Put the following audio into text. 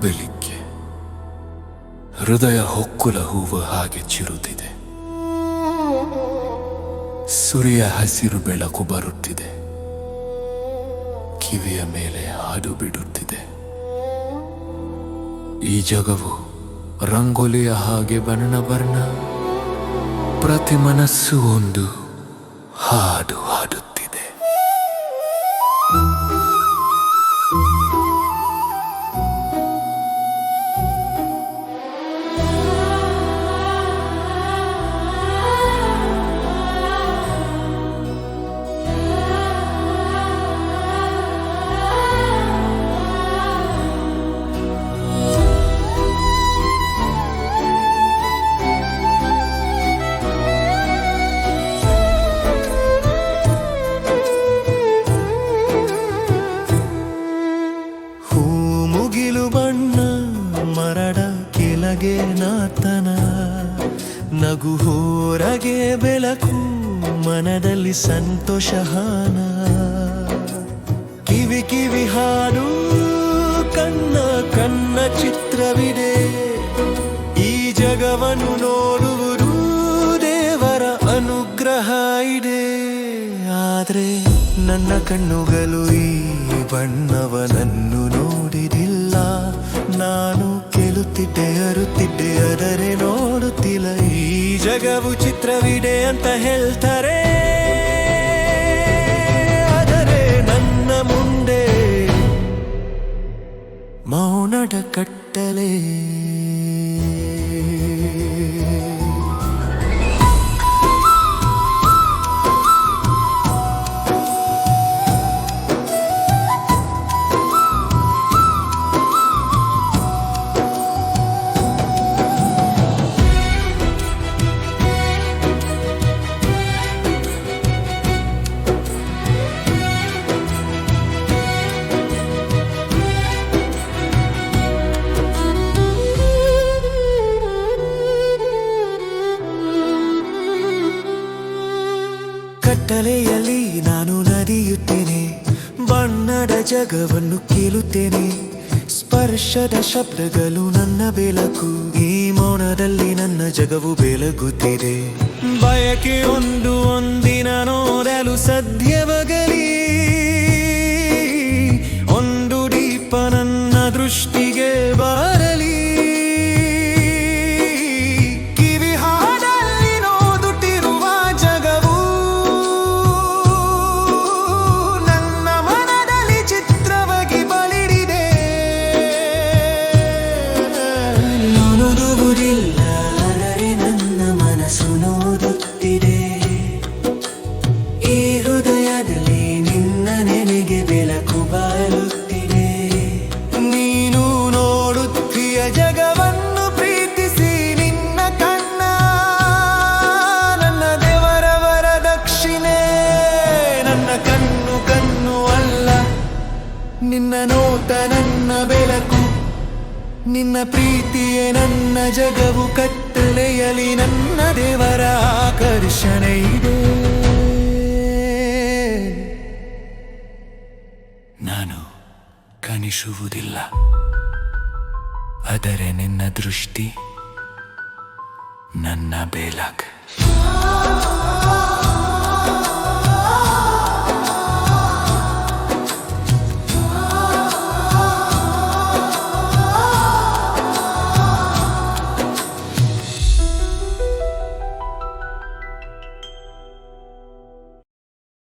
ಬೆಳಿಗ್ಗೆ ಹೃದಯ ಹೊಕ್ಕುಲ ಹೂವು ಹಾಗೆ ಚಿರುತ್ತಿದೆ ಸುರಿಯ ಹಸಿರು ಬೆಳಕು ಬರುತ್ತಿದೆ. ಕಿವಿಯ ಮೇಲೆ ಹಾಡು ಬಿಡುತ್ತಿದೆ. ಈ ಜಗವು ರಂಗೋಲಿಯ ಹಾಗೆ ಬಣ್ಣ ಬಣ್ಣ ಪ್ರತಿ ಮನಸ್ಸು ಒಂದು ಹಾಡು ಹಾಡುತ್ತಿದೆ. ಕೆಳಗೆ ನಾತನ, ನಗು ಹೋರಗೆ ಬೆಳಕು, ಮನದಲ್ಲಿ ಸಂತೋಷ ಹಾನ. ಕಿವಿ ಕಿವಿ ಹಾಡು ಕಣ್ಣ ಕಣ್ಣ ಚಿತ್ರವಿದೆ. ಈ ಜಗವನ್ನು ನೋಡುವುದು ದೇವರ ಅನುಗ್ರಹ ಇದೆ. ಆದ್ರೆ ನನ್ನ ಕಣ್ಣುಗಳು ಈ ಬಣ್ಣವನನ್ನು ನೋಡಿದಿಲ್ಲ. ನಾನು ಕೇಳುತ್ತಿದ್ದೆ ಅರುತ್ತಿದ್ದೆ ಆದರೆ ನೋಡುತ್ತಿಲ್ಲ. ಈ ಜಗವು ಚಿತ್ರವಿದೆ ಅಂತ ಹೇಳ್ತಾರೆ. ಆದರೆ ನನ್ನ ಮುಂದೆ ಮೌನದ ಕಟ್ಟಲೆ. ಕಟ್ಟಲೆಯಲ್ಲಿ ನಾನು ನದಿಯುತ್ತೇನೆ, ಬಣ್ಣದ ಜಗವನ್ನು ಕೇಳುತ್ತೇನೆ, ಸ್ಪರ್ಶದ ಶಬ್ದಗಳು ನನ್ನ ಬೆಳಕು, ಈ ಮೌನದಲ್ಲಿ ನನ್ನ ಜಗವು ಬೆಳಗುತ್ತಿದೆ. ಬಯಕೆ ಒಂದು, ಒಂದಿನ ನೋಡಲು ಸದ್ಯವಗಲಿ ನಿನ್ನ ನೋಟ ನನ್ನ ಬೆಳಕು. ನಿನ್ನ ಪ್ರೀತಿಯೇ ನನ್ನ ಜಗವು. ಕತ್ತಲೆಯಲಿ ನನ್ನ ದೇವರ ಆಕರ್ಷಣೆ ಇದೆ. ನಾನು ಕಣಿಸುವುದಿಲ್ಲ ಆದರೆ ನಿನ್ನ ದೃಷ್ಟಿ ನನ್ನ ಬೇಲಕ್